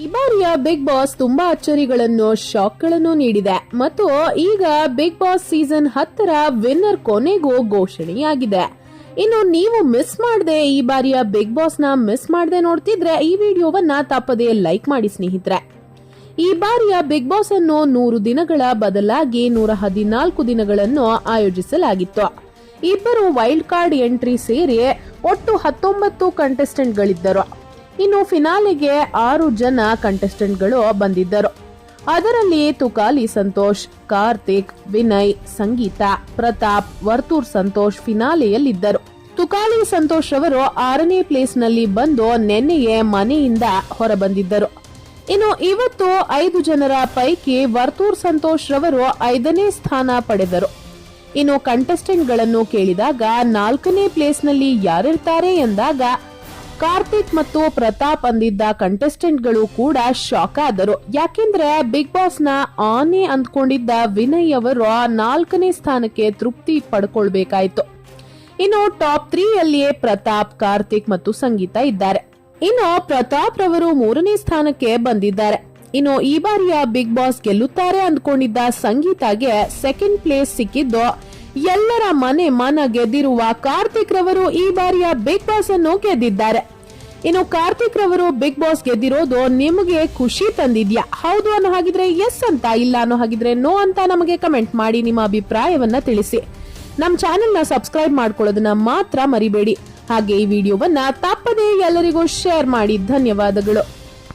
ಈ ಬಾರಿಯ big boss ತುಂಬಾ ಅಚ್ಚರಿಗಳನ್ನು ಶಾಕ್ಗಳನ್ನು ನೀಡಿದೆ. ಮತ್ತು ಈಗ ಬಿಗ್ ಬಾಸ್ ಸೀಸನ್ ಹತ್ತರ ವಿನ್ನರ್ ಕೊನೆಗೂ ಘೋಷಣೆಯಾಗಿದೆ. ಇನ್ನು ನೀವು ಮಿಸ್ ಮಾಡದೆ ಈ ಬಾರಿಯ ಬಿಗ್ ಬಾಸ್ನ ಮಿಸ್ ಮಾಡದೆ ನೋಡ್ತಿದ್ರೆ ಈ ವಿಡಿಯೋವನ್ನ ತಪ್ಪದೇ ಲೈಕ್ ಮಾಡಿ ಸ್ನೇಹಿತರೆ. ಈ ಬಾರಿಯ ಬಿಗ್ ಬಾಸ್ ಅನ್ನು ನೂರು ದಿನಗಳ ಬದಲಾಗಿ ನೂರ ಹದಿನಾಲ್ಕು ದಿನಗಳನ್ನು ಆಯೋಜಿಸಲಾಗಿತ್ತು. ಇಬ್ಬರು ವೈಲ್ಡ್ ಕಾರ್ಡ್ ಎಂಟ್ರಿ ಸೇರಿ ಒಟ್ಟು ಹತ್ತೊಂಬತ್ತು ಕಂಟೆಸ್ಟೆಂಟ್ಗಳಿದ್ದರು ಇನ್ನು ಫಿನಾಲೆಗೆ ಆರು ಜನ ಕಂಟೆಸ್ಟೆಂಟ್ಗಳು ಬಂದಿದ್ದರು. ಅದರಲ್ಲಿ ತುಕಾಲಿ ಸಂತೋಷ್, ಕಾರ್ತಿಕ್, ವಿನಯ್, ಸಂಗೀತ, ಪ್ರತಾಪ್, ವರ್ತೂರ್ ಸಂತೋಷ್ ಫಿನಾಲೆಯಲ್ಲಿದ್ದರು. ತುಕಾಲಿ ಸಂತೋಷ್ ಅವರು ಆರನೇ ಪ್ಲೇಸ್ನಲ್ಲಿ ಬಂದು ನಿನ್ನೆಯೇ ಮನೆಯಿಂದ ಹೊರಬಂದಿದ್ದರು. ಇನ್ನು ಇವತ್ತು ಐದು ಜನರ ಪೈಕಿ ವರ್ತೂರ್ ಸಂತೋಷ್ ರವರು ಐದನೇ ಸ್ಥಾನ ಪಡೆದರು. ಇನ್ನು ಕಂಟೆಸ್ಟೆಂಟ್ಗಳನ್ನು ಕೇಳಿದಾಗ ನಾಲ್ಕನೇ ಪ್ಲೇಸ್ನಲ್ಲಿ ಯಾರಿರ್ತಾರೆ ಎಂದಾಗ ಕಾರ್ತಿಕ್ ಮತ್ತು ಪ್ರತಾಪ್ ಅಂದಿದ್ದ ಕಂಟೆಸ್ಟೆಂಟ್ಗಳು ಕೂಡ ಶಾಕ್ ಆದರು. ಯಾಕೆಂದ್ರೆ ಬಿಗ್ ಬಾಸ್ನ ಆನೆ ಅಂದ್ಕೊಂಡಿದ್ದ ವಿನಯ್ ಅವರು ನಾಲ್ಕನೇ ಸ್ಥಾನಕ್ಕೆ ತೃಪ್ತಿ ಪಡ್ಕೊಳ್ಬೇಕಾಯ್ತು. ಇನ್ನು ಟಾಪ್ ತ್ರೀಯಲ್ಲಿಯೇ ಪ್ರತಾಪ್, ಕಾರ್ತಿಕ್ ಮತ್ತು ಸಂಗೀತ ಇದ್ದಾರೆ. ಇನ್ನು ಪ್ರತಾಪ್ ರವರು ಮೂರನೇ ಸ್ಥಾನಕ್ಕೆ ಬಂದಿದ್ದಾರೆ. ಇನ್ನು ಈ ಬಾರಿಯ ಬಿಗ್ ಬಾಸ್ ಗೆಲ್ಲುತ್ತಾರೆ ಅಂದ್ಕೊಂಡಿದ್ದ ಸಂಗೀತಾಗೆ ಸೆಕೆಂಡ್ ಪ್ಲೇಸ್ ಸಿಕ್ಕಿದ್ದು ಎಲ್ಲರ ಮನೆ ಮನ ಗೆದ್ದಿರುವ ಕಾರ್ತಿಕ್ ರವರು ಈ ಬಾರಿಯ ಬಿಗ್ ಬಾಸ್ ಅನ್ನು ಗೆದ್ದಿದ್ದಾರೆ. ಇನ್ನು ಕಾರ್ತಿಕ್ ರವರು ಬಿಗ್ ಬಾಸ್ ಗೆದ್ದಿರೋದು ನಿಮಗೆ ಖುಷಿ ತಂದಿದ್ಯಾ? ಹೌದು ಅನ್ನೋ ಹಾಗಿದ್ರೆ ಎಸ್ ಅಂತ, ಇಲ್ಲ ಅನ್ನೋ ಹಾಗಿದ್ರೆ ನೋ ಅಂತ ನಮಗೆ ಕಮೆಂಟ್ ಮಾಡಿ ನಿಮ್ಮ ಅಭಿಪ್ರಾಯವನ್ನ ತಿಳಿಸಿ. ನಮ್ಮ ಚಾನೆಲ್ನ ಸಬ್ಸ್ಕ್ರೈಬ್ ಮಾಡ್ಕೊಳ್ಳೋದನ್ನ ಮಾತ್ರ ಮರಿಬೇಡಿ. ಹಾಗೆ ಈ ವಿಡಿಯೋವನ್ನ ತಪ್ಪದೇ ಎಲ್ಲರಿಗೂ ಶೇರ್ ಮಾಡಿ. ಧನ್ಯವಾದಗಳು.